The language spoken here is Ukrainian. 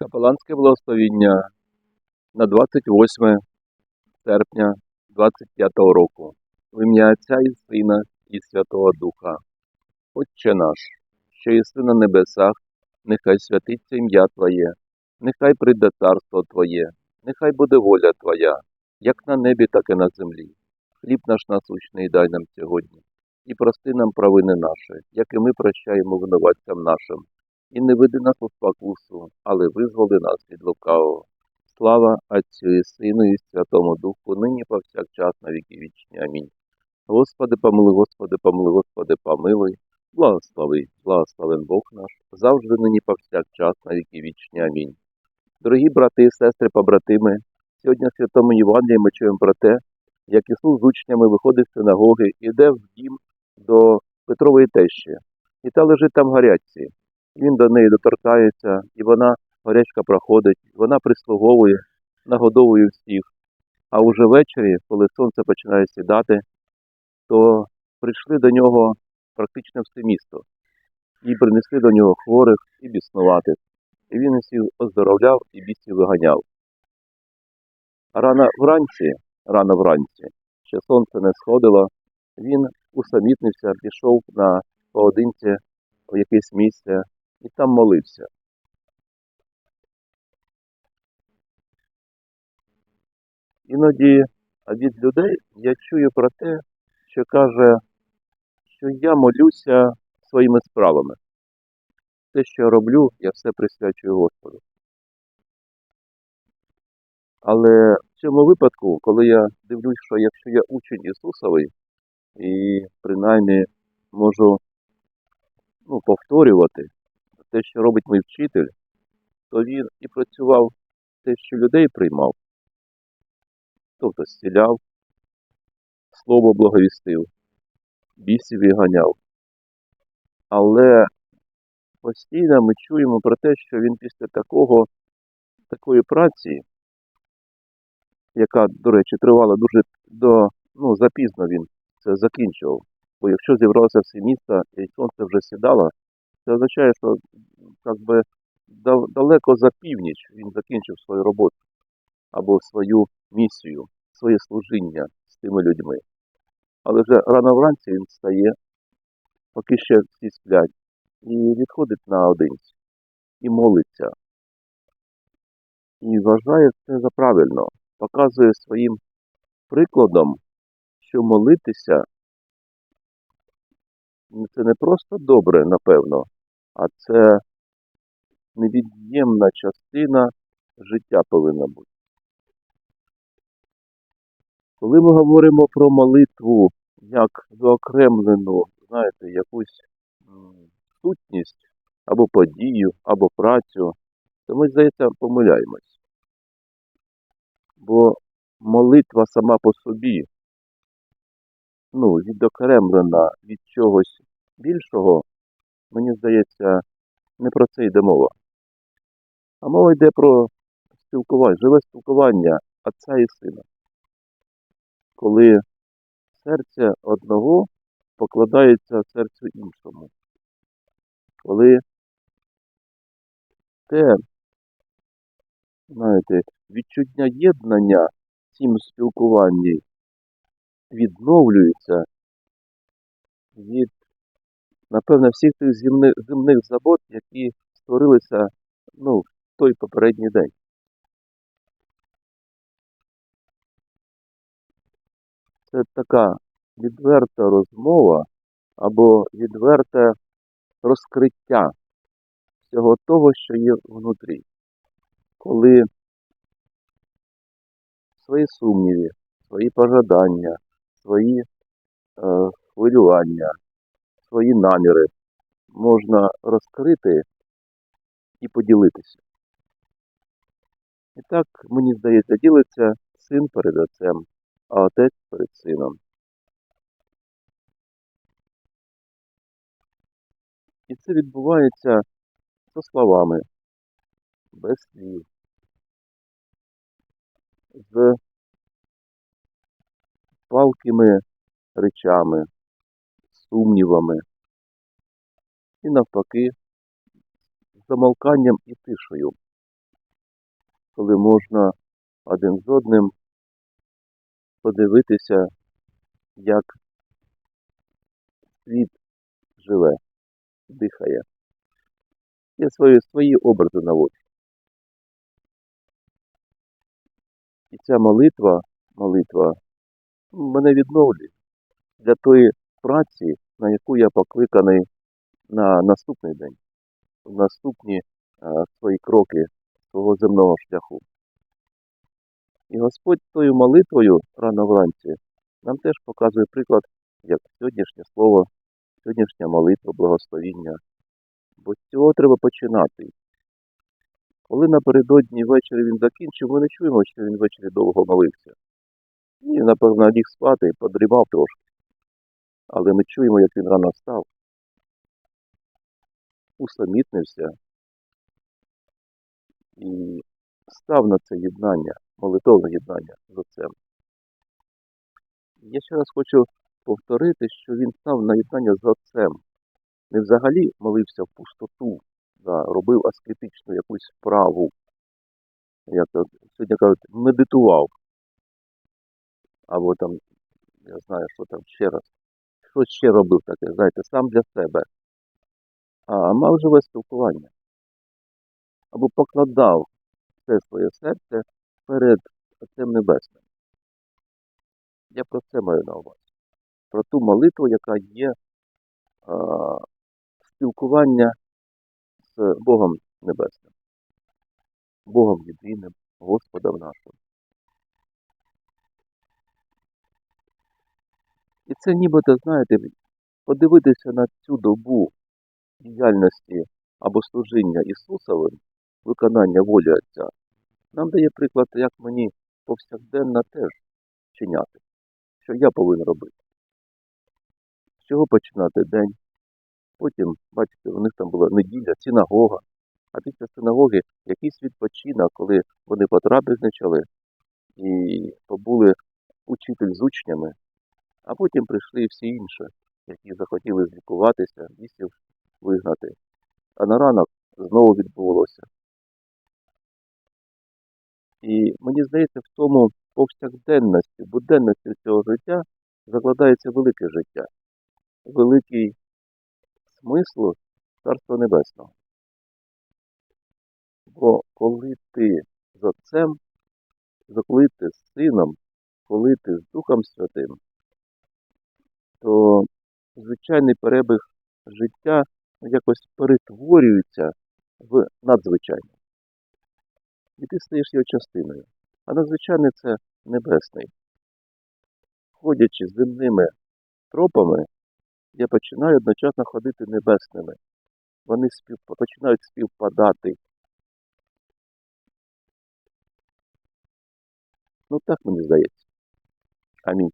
Капеланське благословіння на 28 серпня 25 року. В ім'я Отця і Сина і Святого Духа. Отче наш, що єси на небесах, нехай святиться ім'я Твоє, нехай прийде царство Твоє, нехай буде воля Твоя, як на небі, так і на землі. Хліб наш насущний дай нам сьогодні, і прости нам провини наші, як і ми прощаємо винуватцям нашим. І не веди нас у спокусу, але визволи нас від лукавого. Слава Отцю і Сину, і Святому Духу, нині повсякчас на віки вічні. Амінь. Господи, помилуй, Господи, помилуй, Господи, помилуй, благослови, благословен Бог наш, завжди нині повсякчас на віки вічні. Амінь. Дорогі брати і сестри, побратими, сьогодні в Святому Євангелії ми чуємо про те, як Ісус з учнями виходить з синагоги, іде в дім до Петрової тещі, і та лежить там гарячці. Він до неї доторкається, і вона горячка проходить, вона прислуговує, нагодовує всіх. А уже ввечері, коли сонце починає сідати, то прийшли до нього практично все місто і принесли до нього хворих і біснуватих. І він усіх оздоровляв і бісів виганяв. Рано вранці, рано вранці, ще сонце не сходило, він усамітнився, пішов на поодинці в якесь місце і там молився. Іноді від людей я чую про те, що каже, що я молюся своїми справами. Те, що я роблю, я все присвячую Господу. Але в цьому випадку, коли я дивлюсь, що якщо я учень Ісусовий і принаймні можу ну, повторювати те, що робить мій вчитель, то він і працював те, що людей приймав, тобто зціляв, слово благовістив, бісів виганяв. Але постійно ми чуємо про те, що він після такого, такої праці, яка, до речі, тривала дуже до, ну, запізно він це закінчував. Бо якщо зібралося все місто і сонце вже сідало, це означає, що би, далеко за північ він закінчив свою роботу або свою місію, своє служіння з тими людьми. Але вже рано вранці він встає, поки ще всі сплять, і відходить наодинці, і молиться. І вважає це за правильно, показує своїм прикладом, що молитися ну, це не просто добре, напевно, а це невід'ємна частина життя повинна бути. Коли ми говоримо про молитву як заокремлену, знаєте, якусь сутність або подію, або працю, то ми, здається, помиляємось. Бо молитва сама по собі, ну, відокремлена від чогось більшого, мені здається, не про це йде мова. А мова йде про спілкування, живе спілкування Отця і Сина. Коли серце одного покладається серцю іншому. Коли те, знаєте, відчуття єднання в цім спілкуванні відновлюється від, напевно, всіх тих земних, земних забот, які створилися ну, в той попередній день. Це така відверта розмова або відверте розкриття всього того, що є внутрі. Коли свої сумніви, свої пожадання, свої е, хвилювання, свої наміри можна розкрити і поділитися. І так, мені здається, ділиться син перед отцем, а отець перед сином. І це відбувається за словами, без слів, з палкими речами, сумнівами і навпаки замовканням і тишею. коли можна один з одним подивитися, як світ живе, дихає. Я свої, свої образи наводжу. І ця молитва, молитва мене відновлює для тої праці, на яку я покликаний на наступний день, в наступні е, свої кроки свого земного шляху. І Господь тою молитвою рано вранці нам теж показує приклад, як сьогоднішнє слово, сьогоднішня молитва, благословіння. Бо з цього треба починати. Коли напередодні ввечері він закінчив, ми не чуємо, що він ввечері довго молився. Ні, напевно, ліг спати, подрімав трошки. Але ми чуємо, як він рано встав, усамітнився і став на це єднання, молитовне єднання з Отцем. Я ще раз хочу повторити, що він став на єднання з Отцем. Не взагалі молився в пустоту, да, робив аскетичну якусь вправу. Як то сьогодні кажуть, медитував. Або там, я знаю, що там ще раз. Що ще робив таке, знаєте, сам для себе. А мав живе спілкування. Або покладав все своє серце перед Отцем Небесним. Я про це маю на увазі. Про ту молитву, яка є а, спілкування з Богом Небесним, Богом єдиним, Господом нашим. Це нібито, знаєте, подивитися на цю добу діяльності або служіння Ісусовим, виконання волі Отця, нам дає приклад, як мені повсякденно теж чиняти, що я повинен робити. З чого починати день? Потім, бачите, у них там була неділя, синагога, а після синагоги якийсь відпочинок, коли вони потрапезничали і побули учитель з учнями, а потім прийшли всі інші, які захотіли злікуватися, бісів вигнати. А на ранок знову відбулося. І мені здається, в тому повсякденності, буденності цього життя закладається велике життя, великий смисл Царства Небесного. Бо коли ти з Отцем, коли ти з Сином, коли ти з Духом Святим, то звичайний перебіг життя якось перетворюється в надзвичайне. І ти стаєш його частиною. А надзвичайний це небесний. Ходячи земними тропами, я починаю одночасно ходити небесними. Вони спів... починають співпадати. Ну так мені здається. Амінь.